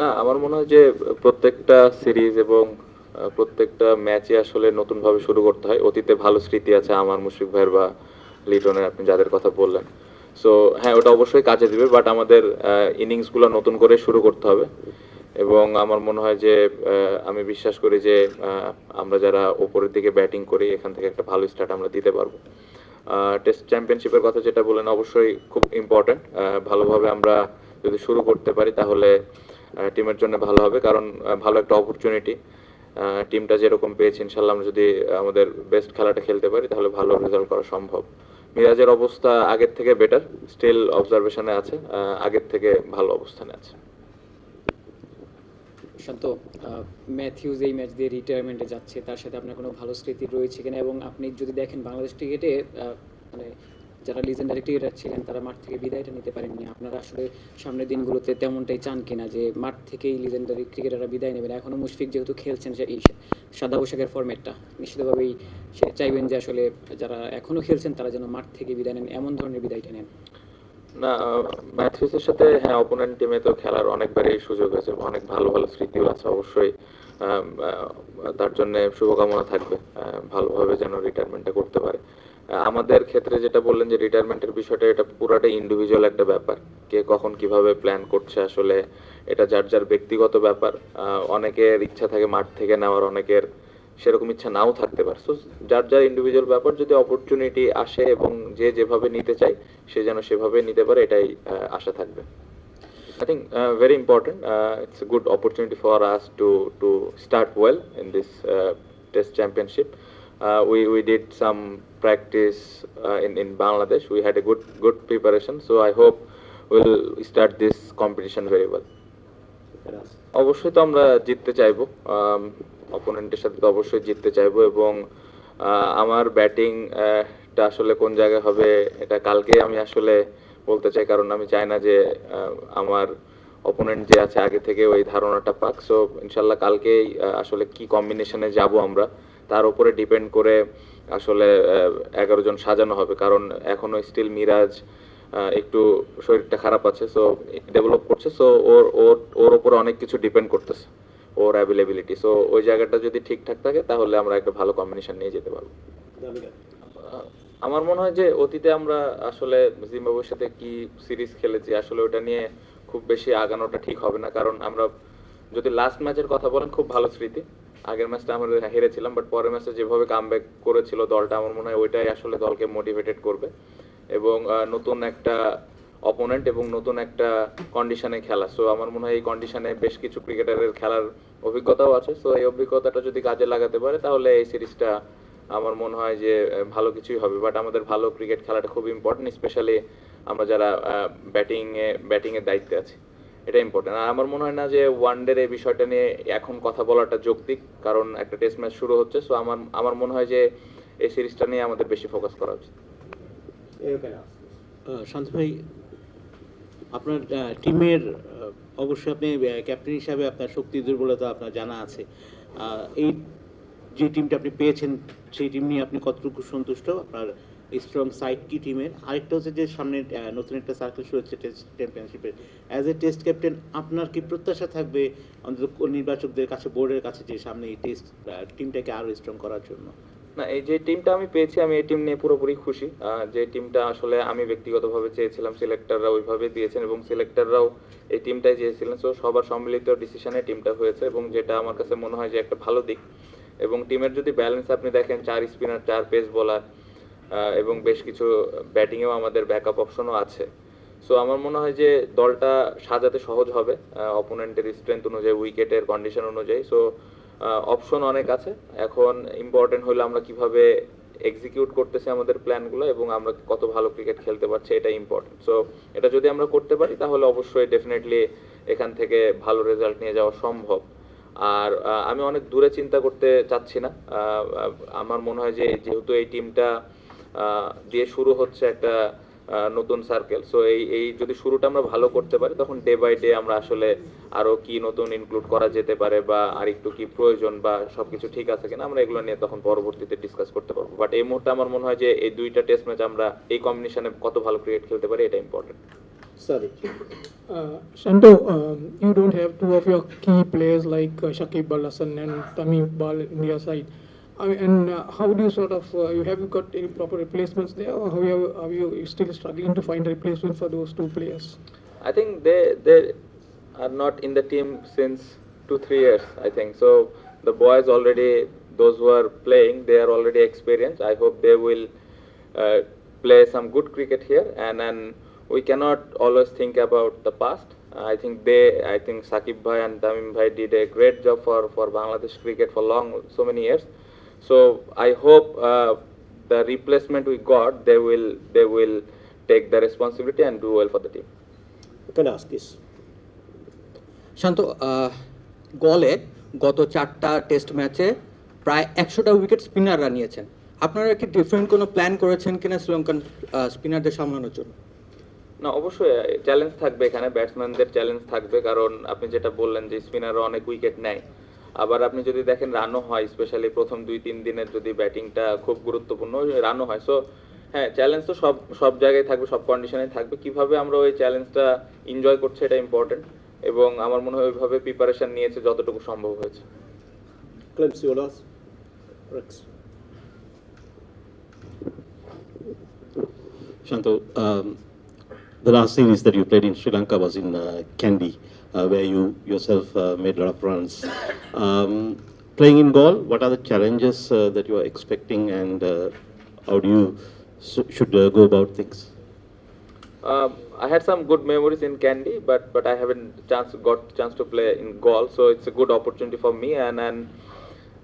না, আমার মনে হয় যে, প্রত্যেকটা সিরিজ এবং প্রত্যেকটা ম্যাচে আসলে নতুনভাবে শুরু করতে হয়। অতীতে ভালো স্মৃতি আছে আমার মুশফিক ভাইয়ের বা লিটনের, আপনি যাদের কথা বললেন। সো হ্যাঁ ওটা অবশ্যই কাজে দিবে বাট আমাদের ইনিংসগুলো নতুন করে শুরু করতে হবে। এবং আমার মনে হয় যে আমি বিশ্বাস করি যে আমরা যারা ওপরের দিকে ব্যাটিং করি, এখান থেকে একটা ভালো স্টার্ট আমরা দিতে পারব। টেস্ট চ্যাম্পিয়নশিপের কথা যেটা বলেন অবশ্যই খুব ইম্পর্ট্যান্ট ভালোভাবে আমরা যদি শুরু করতে পারি, তাহলে টিমের জন্য ভালো হবে, কারণ ভালো একটা অপরচুনিটি টিমটা যেরকম পেয়েছি, ইনশাল্লাহ আমরা যদি আমাদের বেস্ট খেলাটা খেলতে পারি, তাহলে ভালো রেজাল্ট করা সম্ভব। মিরাজের অবস্থা আগের থেকে বেটার স্টিল অবজারভেশনে আছে আগের থেকে ভালো অবস্থানে আছে। শান্ত ম্যাথিউজ এই ম্যাচ দিয়ে রিটায়ারমেন্টে যাচ্ছে, তার সাথে আপনার কোনো ভালো স্মৃতি রয়েছে কিনা? এবং আপনি যদি দেখেন বাংলাদেশ ক্রিকেটে মানে যারা লিজেন্ডারি ক্রিকেটার ছিলেন, তারা মাঠ থেকে বিদায়টা নিতে পারেননি। আপনারা আসলে সামনের দিনগুলোতে তেমনটাই চান কিনা যে মাঠ থেকেই লিজেন্ডারি ক্রিকেটাররা বিদায় নেবেন। এখনও মুশফিক যেহেতু খেলছেন, সে এই সাদা পোশাকের ফরম্যাটটা নিশ্চিতভাবেই সে চাইবেন যে আসলে যারা এখনও খেলছেন, তারা যেন মাঠ থেকে বিদায় নেন, এমন ধরনের বিদায়টা নেন। না, ম্যাথিউসের সাথে হ্যাঁ অপোনেন্ট টিমে তো খেলার অনেকবারই সুযোগ হয়েছে অনেক ভালো ভালো স্মৃতিও আছে অবশ্যই। তার জন্য শুভকামনা থাকবে ভালোভাবে যেন রিটায়ারমেন্টটা করতে পারে। আমাদের ক্ষেত্রে যেটা বললেন যে রিটায়ারমেন্টের বিষয়টা, এটা পুরাটা ইন্ডিভিজুয়াল একটা ব্যাপার। কে কখন কীভাবে প্ল্যান করছে আসলে, এটা যার যার ব্যক্তিগত ব্যাপার। অনেকের ইচ্ছা থাকে মাঠ থেকে নেওয়ার, অনেকের সেরকম ইচ্ছা নাও থাকতে পারে। সো যার যার ইন্ডিভিজুয়াল ব্যাপার, যদি অপরচুনিটি আসে এবং যে যেভাবে নিতে চায়, সে যেন সেভাবে নিতে পারে, এটাই আশা থাকবে। I think uh, very important. Uh, it's a good opportunity for us to to start well in this uh, Test Championship. Uh, we we did some practice uh, in in Bangladesh. We had a good good preparation. So I hope we'll start this competition very well. অবশ্যই তো আমরা জিততে চাইব অপোনেন্টের সাথে তো অবশ্যই জিততে চাইব এবং আমার ব্যাটিং টা আসলে কোন জায়গায় হবে এটা কালকে আমি আসলে বলতে চাই কারণ আমি চাই না যে আমার অপোনেন্ট যে আছে আগে থেকে ওই ধারণাটা পাক। সো ইনশাল্লাহ কালকেই আসলে কি কম্বিনেশনে যাব আমরা তার উপরে ডিপেন্ড করে আসলে এগারো জন সাজানো হবে। কারণ এখনও স্টিল মিরাজ একটু শরীরটা খারাপ আছে সো ডেভেলপ করছে। সো ওর ওর ওর উপরে অনেক কিছু ডিপেন্ড করতেছে ওর অ্যাভেলেবিলিটি সো ওই জায়গাটা যদি ঠিকঠাক থাকে তাহলে আমরা একটা ভালো কম্বিনেশন নিয়ে যেতে পারব। আমার মনে হয় যে অতীতে আমরা আসলে জিম্বাবুয়ের সাথে কি সিরিজ খেলেছি, আসলে ওটা নিয়ে খুব বেশি আগানোটা ঠিক হবে না। কারণ আমরা যদি লাস্ট ম্যাচের কথা বলেন, খুব ভালো স্মৃতি। আগের ম্যাচটা আমরা হেরেছিলাম বাট পরের ম্যাচে যেভাবে কামব্যাক করেছিল দলটা, আমার মনে হয় ওইটাই আসলে দলকে মোটিভেটেড করবে। এবং নতুন একটা অপোনেন্ট এবং নতুন একটা কন্ডিশনে খেলা। সো আমার মনে হয় এই কন্ডিশনে বেশ কিছু ক্রিকেটারের খেলার অভিজ্ঞতাও আছে। সো এই অভিজ্ঞতাটা যদি কাজে লাগাতে পারে, তাহলে এই সিরিজটা আমার মনে হয় যে ভালো কিছুই হবে। বাট আমাদের ভালো ক্রিকেট খেলাটা খুব ইম্পর্টেন্ট স্পেশালি আমরা যারা ব্যাটিংয়ে ব্যাটিংয়ের দায়িত্বে আছি। এটা ইম্পর্টেন্ট আর আমার মনে হয় না যে ওয়ানডের এই বিষয়টা নিয়ে এখন কথা বলাটা যৌক্তিক, কারণ একটা টেস্ট ম্যাচ শুরু হচ্ছে। সো আমার আমার মনে হয় যে এই সিরিজটা নিয়ে আমাদের বেশি ফোকাস করা উচিত। শান্ত ভাই, আপনার টিমের অবশ্যই আপনি ক্যাপ্টেন হিসাবে আপনার শক্তি, দুর্বলতা আপনার জানা আছে। এই যে টিমটা আপনি পেয়েছেন, সেই টিম নিয়ে আপনি কতটুকু সন্তুষ্ট? আপনার স্ট্রং সাইড কি টিমের আরেকটা হচ্ছে যে সামনে নতুন একটা সার্কেল শুরু হচ্ছে টেস্ট চ্যাম্পিয়নশিপের অ্যাজ এ টেস্ট ক্যাপ্টেন আপনার কি প্রত্যাশা থাকবে অন্তত নির্বাচকদের কাছে বোর্ডের কাছে, যে সামনে এই টেস্ট টিমটাকে আরও স্ট্রং করার জন্য? না, এই যে টিমটা আমি পেয়েছি, আমি এই টিম নিয়ে পুরোপুরি খুশি। যে টিমটা আসলে আমি ব্যক্তিগতভাবে চেয়েছিলাম সিলেক্টররা ওইভাবে দিয়েছেন এবং সিলেক্টররাও এই টিমটাই চেয়েছিলেন। সো সবার সম্মিলিত ডিসিশনে টিমটা হয়েছে এবং যেটা আমার কাছে মনে হয় যে একটা ভালো দিক। এবং টিমের যদি ব্যালেন্স আপনি দেখেন, চার স্পিনার চার পেস বোলার এবং বেশ কিছু ব্যাটিংয়েও আমাদের ব্যাকআপ অপশনও আছে। সো আমার মনে হয় যে দলটা সাজাতে সহজ হবে অপোনেন্টের স্ট্রেংথ অনুযায়ী উইকেটের কন্ডিশন অনুযায়ী। সো অপশন অনেক আছে। এখন ইম্পর্টেন্ট হলো আমরা কীভাবে এক্সিকিউট করতেছি আমাদের প্ল্যানগুলো এবং আমরা কত ভালো ক্রিকেট খেলতে পারছি এটা ইম্পর্টেন্ট সো এটা যদি আমরা করতে পারি, তাহলে অবশ্যই ডেফিনেটলি এখান থেকে ভালো রেজাল্ট নিয়ে যাওয়া সম্ভব। আর আমি অনেক দূরে চিন্তা করতে চাচ্ছি না। আমার মনে হয় যে যেহেতু এই টিমটা দিয়ে শুরু হচ্ছে একটা নতুন সার্কেল সো এই এই যদি শুরুটা আমরা ভালো করতে পারি, তখন ডে বাই ডে আমরা আসলে আরও কি নতুন ইনক্লুড করা যেতে পারে বা আর একটু কি প্রয়োজন বা সবকিছু ঠিক আছে কিনা, আমরা এগুলো নিয়ে তখন পরবর্তীতে ডিসকাস করতে পারব। বাট এই মুহূর্তে আমার মনে হয় যে এই দুইটা টেস্ট ম্যাচ আমরা, এই কম্বিনেশনে কত ভালো ক্রিকেট খেলতে পারি, এটা important Sadiq. Uh, Shanto, um, you don't have two of your key players like uh, Shakib Al Hasan and Tamim Bal in your side. I mean, and uh, how do you sort of uh, you have you got any proper replacements there, or how you are you still struggling to find a replacement for those two players? I think they they are not in the team since two three years. I think so. The boys already, those who are playing, they are already experienced. I hope they will uh, play some good cricket here, and and we cannot always think about the past. I think they, I think Sakib Bhai and Tamim Bhai did a great job for for Bangladesh cricket for long so many years. So I hope uh, the replacement we got, they will they will take the responsibility and do well for the team. You can ask this. Shanto গলে গত চারটা test ম্যাচে প্রায় একশোটা wicket স্পিনাররা নিয়েছেন আপনারা কি different কোনো প্ল্যান করেছেন কিনা শ্রীলঙ্কান স্পিনারদের সামলানোর জন্য না অবশ্যই চ্যালেঞ্জ থাকবে এখানে ব্যাটসম্যানদের চ্যালেঞ্জ থাকবে কারণ আপনি যেটা বললেন যে স্পিনাররা অনেক উইকেট নেয়। আবার আপনি যদি দেখেন রানও হয় স্পেশালি প্রথম দুই তিন দিনের যদি ব্যাটিংটা খুব গুরুত্বপূর্ণ রানও হয়। সো হ্যাঁ চ্যালেঞ্জ তো সব সব জায়গায় থাকবে সব কন্ডিশনে থাকবে। কীভাবে আমরা ওই চ্যালেঞ্জটা এনজয় করছি এটা ইম্পর্টেন্ট এবং আমার মনে হয় ওইভাবে প্রিপারেশন নিয়েছে যতটুকু সম্ভব হয়েছে। Clem the last series that you played in Sri Lanka was in uh, Kandy, uh, where you yourself uh, made a lot of runs. Um, playing in Gaul, what are the challenges uh, that you are expecting, and uh, how do you should uh, go about things? Um, I had some good memories in Kandy, but but I haven't chance got chance to play in Gaul, so it's a good opportunity for me. And and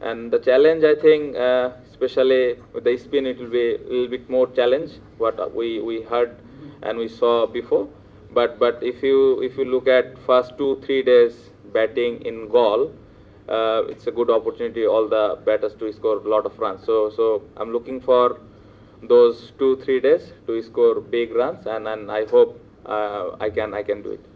and the challenge, I think, especially with the spin, it will be a little bit more challenge. What we we heard and we saw before. But but if you if you look at first two three days batting in Gaul, uh, it's a good opportunity all the batters to score a lot of runs. So so I'm looking for those two three days to score big runs and, and I hope uh, I can I can do it.